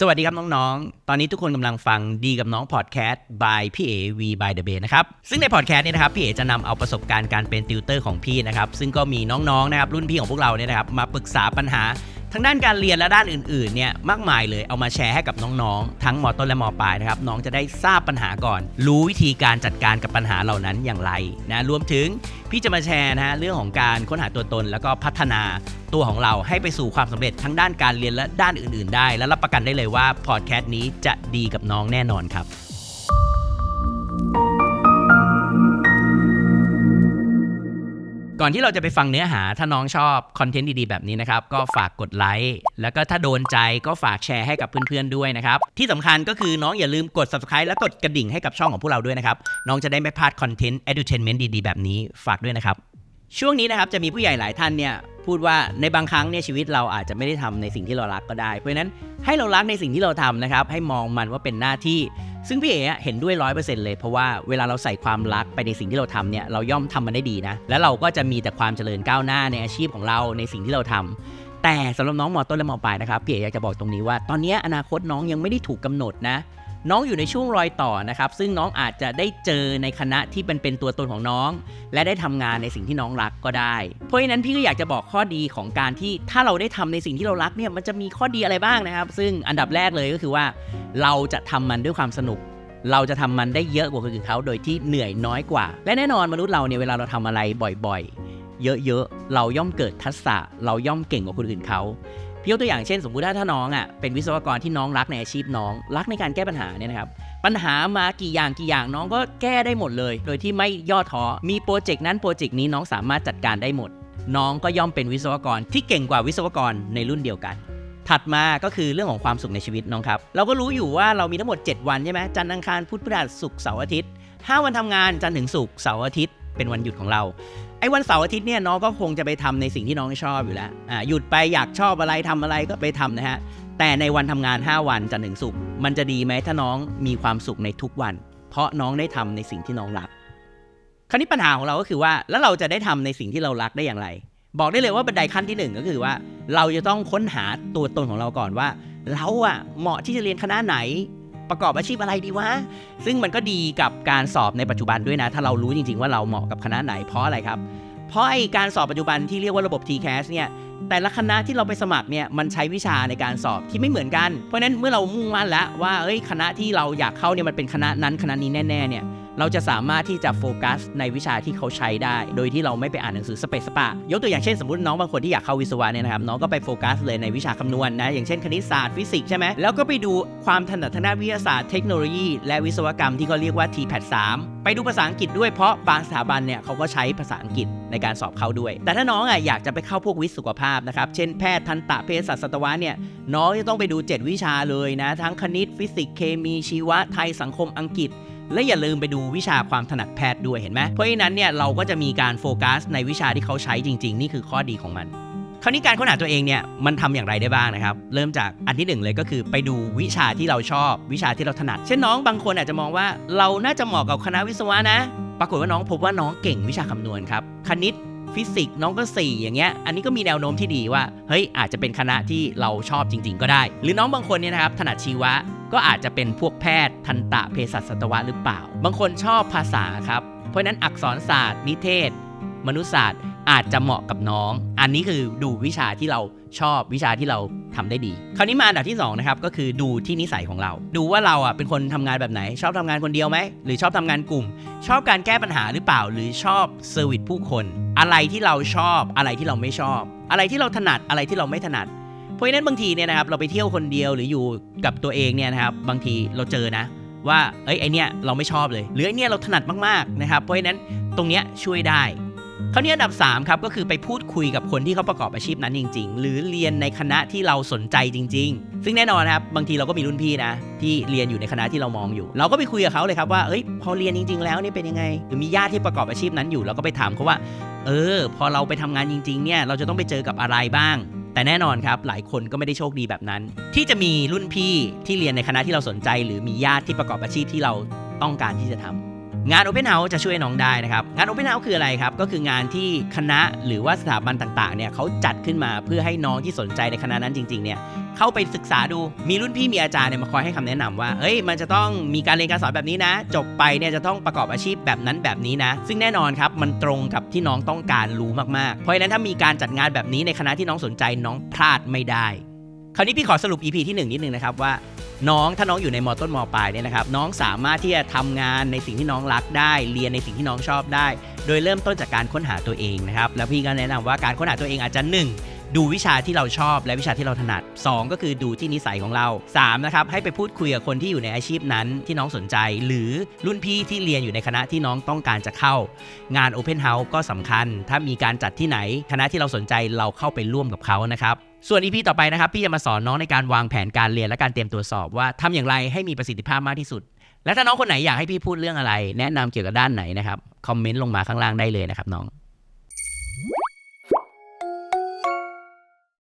สวัสดีครับน้องๆ ตอนนี้ทุกคนกำลังฟังดีกับน้องพอดแคสต์ by พี่เอ V by the Bay นะครับ ซึ่งในพอดแคสต์นี้นะครับ พี่เอจะนำเอาประสบการณ์การเป็นติวเตอร์ของพี่นะครับ ซึ่งก็มีน้องๆ นะครับ รุ่นพี่ของพวกเราเนี่ยนะครับ มาปรึกษาปัญหา ทั้งด้านการเรียนและด้านอื่นๆเนี่ยมากมายเลยเอามาแชร์ให้กับน้องๆ ทั้งมต้นและมปลายนะครับน้องจะได้ทราบปัญหาก่อน รู้วิธีการจัดการกับปัญหาเหล่านั้นอย่างไรนะรวมถึงพี่จะมาแชร์นะฮะเรื่องของการค้นหาตัวตน แล้วก็พัฒนาตัวของเราให้ไปสู่ความสำเร็จทั้งด้านการเรียนและด้านอื่น ๆ ได้ และรับประกันได้เลยว่าพอดแคสต์นี้จะดีกับน้องแน่นอนครับ ก่อนที่เราจะไปฟังเนื้อหาถ้าน้องชอบคอนเทนต์ดีๆ แบบนี้นะครับ ก็ฝากกดไลค์แล้วก็ถ้าโดนใจก็ฝากแชร์ให้กับเพื่อนๆด้วยนะครับ ที่สำคัญก็คือน้องอย่าลืมกด subscribe และกดกระดิ่งให้กับช่องของพวกเราด้วยนะครับ น้องจะได้ไม่พลาดคอนเทนต์ edutainment ดีๆ แบบนี้ฝากด้วยนะครับ ช่วงนี้นะครับจะมีผู้ใหญ่หลายท่านเนี่ย พูดว่าในบางครั้งเนี่ยชีวิตเราอาจจะไม่ได้ทำในสิ่งที่เรารักก็ได้ เพราะฉะนั้นให้เรารักในสิ่งที่เราทำนะครับ ให้มองมันว่าเป็นหน้าที่ ซึ่งพี่เอ๋เห็นด้วยร้อยเปอร์เซ็นต์เลยเพราะว่าเวลาเราใส่ความรักไปในสิ่งที่เราทำเนี่ยเราย่อมทำมันได้ดีนะ แล้วเราก็จะมีแต่ความเจริญก้าวหน้าในอาชีพของเราในสิ่งที่เราทำแต่สำหรับน้องมอต้นและมอปลายนะครับพี่เอ๋อยากจะบอกตรงนี้ว่า ตอนนี้อนาคตน้องยังไม่ได้ถูกกำหนดนะ น้องอยู่ในช่วงรอยต่อนะครับ ซึ่งน้องอาจจะได้เจอในคณะที่เป็นเป็นตัวตนของน้อง และได้ทำงานในสิ่งที่น้องรักก็ได้ เพราะฉะนั้นพี่ก็อยากจะบอกข้อดีของการที่ถ้าเราได้ทำในสิ่งที่เรารักเนี่ยมันจะมีข้อดีอะไรบ้างนะครับ ซึ่งอันดับแรกเลยก็คือว่า เราจะทำมันด้วยความสนุกเราจะทำมันได้เยอะกว่าคนอื่นเขาโดยที่เหนื่อยน้อยกว่า และแน่นอนมนุษย์เราเนี่ยเวลาเราทำอะไรบ่อยๆ เยอะๆ เราย่อมเกิดทักษะ เราย่อมเก่งกว่าคนอื่นเขา ยกตัวอย่างเช่น สมมุติถ้าถ้าน้องอะเป็นวิศวกรที่น้องรักในอาชีพน้อง รักในการแก้ปัญหาเนี่ยนะครับปัญหามากี่อย่างกี่อย่างน้องก็แก้ได้หมดเลย โดยที่ไม่ย่อท้อมีโปรเจกต์นั้นโปรเจกต์นี้น้องสามารถจัดการได้หมด น้องก็ย่อมเป็นวิศวกรที่เก่งกว่าวิศวกรในรุ่นเดียวกันถัดมาก็คือเรื่องของความสุขในชีวิตน้องครับ เราก็รู้อยู่ว่าเรามีทั้งหมด 7 วันใช่ไหมจันทร์อังคารพุธพฤหัสศุกร์เสาร์อาทิตย์ 5 วันทำงานจันทร์ถึงศุกร์เสาร์อาทิตย์ เป็นวันหยุดของเรา ไอ้วันเสาร์อาทิตย์เนี่ยน้องก็คงจะไปทำในสิ่งที่น้องชอบอยู่แล้วอ่าหยุดไปอยากชอบอะไรทำอะไรก็ไปทำนะฮะแต่ในวันทำงาน 5 วันจันทร์ถึงศุกร์มันจะดีไหมถ้าน้องมีความสุขในทุกวัน เพราะน้องได้ทำในสิ่งที่น้องรัก คราวนี้ปัญหาของเราก็คือว่าแล้วเราจะได้ทำในสิ่งที่เรารักได้อย่างไร บอกได้เลยว่าบันไดขั้นที่หนึ่งก็คือว่า เราจะต้องค้นหาตัวตนของเราก่อนว่า เราอะเหมาะที่จะเรียนคณะไหน ประกอบอาชีพอะไรดีวะ ซึ่งมันก็ดีกับการสอบในปัจจุบันด้วยนะ ถ้าเรารู้จริงๆว่าเราเหมาะกับคณะไหนเพราะอะไรครับ เพราะไอการสอบปัจจุบันที่เรียกว่าระบบ TCAS เนี่ยแต่ละคณะที่เราไปสมัครเนี่ยมันใช้วิชาในการสอบที่ไม่เหมือนกัน เพราะฉะนั้นเมื่อเรามุ่งมั่นแล้วว่าเอ้ยคณะที่เราอยากเข้าเนี่ยมันเป็นคณะนั้นคณะนี้แน่ๆเนี่ย เราจะสามารถที่จะโฟกัสในวิชาที่เขาใช้ได้ โดยที่เราไม่ไปอ่านหนังสือสเปซสปายกตัวอย่างเช่นสมมติน้องบางคนที่อยากเข้าวิศวะเนี่ยนะครับน้องก็ไปโฟกัสเลยในวิชาคำนวณนะอย่างเช่นคณิตศาสตร์ฟิสิกส์ใช่ไหมแล้วก็ไปดูความถนัดทางด้านวิทยาศาสตร์เทคโนโลยี และวิศวกรรมที่เขาเรียกว่า TPAT 3ไปดูภาษาอังกฤษด้วยเพราะบางสถาบันเนี่ยเขาก็ใช้ภาษาอังกฤษในการสอบเข้าด้วย แต่ถ้าน้องอะอยากจะไปเข้าพวกวิศวสุขภาพนะครับเช่นแพทย์ทันตะเภสัชสัตวะเนี่ยน้องจะต้องไปดู 7 วิชาเลยนะทั้งคณิตฟิสิกส์เคมีชีวะไทยสังคมอังกฤษ และอย่าลืมไปดูวิชาความถนัดแพทย์ด้วยเห็นไหมเพราะฉะนั้นเนี่ยเราก็จะมีการโฟกัสในวิชาที่เขาใช้จริง ๆ นี่คือข้อดีของมันคราวนี้การค้นหาตัวเองเนี่ยมันทำอย่างไรได้บ้างนะครับ เริ่มจากอันที่หนึ่งเลยก็คือไปดูวิชาที่เราชอบ วิชาที่เราถนัด เช่นน้องบางคนอาจจะมองว่าเราน่าจะเหมาะกับคณะวิศวะนะ ปรากฏว่าน้องพบว่าน้องเก่งวิชาคำนวณครับคณิต ฟิสิกส์น้องก็ 4 อย่างเงี้ยอันนี้ก็มีแนวโน้มที่ดีว่าเฮ้ยอาจจะเป็นคณะที่เราชอบจริง ๆ ก็ได้ หรือน้องบางคนเนี่ยนะครับถนัดชีวะก็อาจจะเป็นพวกแพทย์ ทันตะเภสัชสัตวะหรือเปล่า บางคนชอบภาษาครับเพราะฉะนั้นอักษรศาสตร์ นิเทศ มนุษยศาสตร์ อาจจะเหมาะกับน้อง อันนี้คือดูวิชาที่เราชอบวิชาที่เราทำได้ดี คราวนี้มาอันดับที่2นะครับก็คือดูที่นิสัยของเรา ดูว่าเราอะเป็นคนทำงานแบบไหน ชอบทำงานคนเดียวไหมหรือชอบทำงานกลุ่ม ชอบการแก้ปัญหาหรือเปล่า หรือชอบเซอร์วิสผู้คน อะไรที่เราชอบอะไรที่เราไม่ชอบ อะไรที่เราถนัดอะไรที่เราไม่ถนัด เพราะฉะนั้นบางทีเนี่ยนะครับเราไปเที่ยวคนเดียวหรืออยู่กับตัวเองเนี่ยนะครับบางทีเราเจอนะ ว่าเอ้ยไอเนี้ยเราไม่ชอบเลย หรือไอเนี้ยเราถนัดมากๆนะครับเพราะฉะนั้นตรงเนี้ยช่วยได้ คราวนี้อันดับ 3 ครับก็คือไปพูดคุยกับคนที่เขาประกอบอาชีพนั้นจริง ๆ หรือเรียนในคณะที่เราสนใจจริง ๆ ซึ่งแน่นอนครับบางทีเราก็มีรุ่นพี่นะ ที่เรียนอยู่ในคณะที่เรามองอยู่ เราก็ไปคุยกับเขาเลยครับว่าเอ้ยพอเรียนจริง ๆ แล้วนี่เป็นยังไง หรือมีญาติที่ประกอบอาชีพนั้นอยู่เราก็ไปถามเขาว่า เออ พอเราไปทำงานจริง ๆ เนี่ยเราจะต้องไปเจอกับอะไรบ้าง แต่แน่นอนครับหลายคนก็ไม่ได้โชคดีแบบนั้น ที่จะมีรุ่นพี่ที่เรียนในคณะที่เราสนใจ หรือมีญาติที่ประกอบอาชีพที่เราต้องการที่จะทำ งาน Open House จะช่วยน้องได้นะครับ งาน Open House คืออะไรครับ ก็คืองานที่คณะหรือว่าสถาบันต่างๆ เนี่ยเขาจัดขึ้นมาเพื่อให้น้องที่สนใจในคณะนั้นจริง ๆ เนี่ยเข้าไปศึกษาดู มีรุ่นพี่มีอาจารย์เนี่ยมาคอยให้คำแนะนำว่า เอ้ย มันจะต้องมีการเรียนการสอนแบบนี้นะ จบไปเนี่ยจะต้องประกอบอาชีพแบบนั้นแบบนี้นะ ซึ่งแน่นอนครับ มันตรงกับที่น้องต้องการรู้มากๆ เพราะฉะนั้นถ้ามีการจัดงานแบบนี้ในคณะที่น้องสนใจน้องพลาดไม่ได้ คราวนี้พี่ขอสรุป EP ที่หนึ่งนิดนึงนะครับว่า น้องถ้าน้องอยู่ในมต้นมปลายเนี่ยนะครับน้องสามารถที่จะทำงานในสิ่งที่น้องรักได้ เรียนในสิ่งที่น้องชอบได้ โดยเริ่มต้นจากการค้นหาตัวเองนะครับแล้วพี่ก็แนะนำว่าการค้นหาตัวเองอาจจะ1ดูวิชาที่เราชอบและวิชาที่เราถนัด 2 ก็คือดูที่นิสัยของเรา 3 นะครับ ให้ไปพูดคุยกับคนที่อยู่ในอาชีพนั้นที่น้องสนใจ หรือรุ่นพี่ที่เรียนอยู่ในคณะที่น้องต้องการจะเข้า งาน Open House ก็สำคัญ ถ้ามีการจัดที่ไหน คณะที่เราสนใจเราเข้าไปร่วมกับเขานะครับ ส่วนอีพีต่อไปนะครับ พี่จะมาสอนน้องในการวางแผนการเรียนและการเตรียมตัวสอบว่าทำอย่างไรให้มีประสิทธิภาพมากที่สุด และถ้าน้องคนไหนอยากให้พี่พูดเรื่องอะไร แนะนำเกี่ยวกับด้านไหนนะครับคอมเมนต์ลงมาข้างล่างได้เลยนะครับน้อง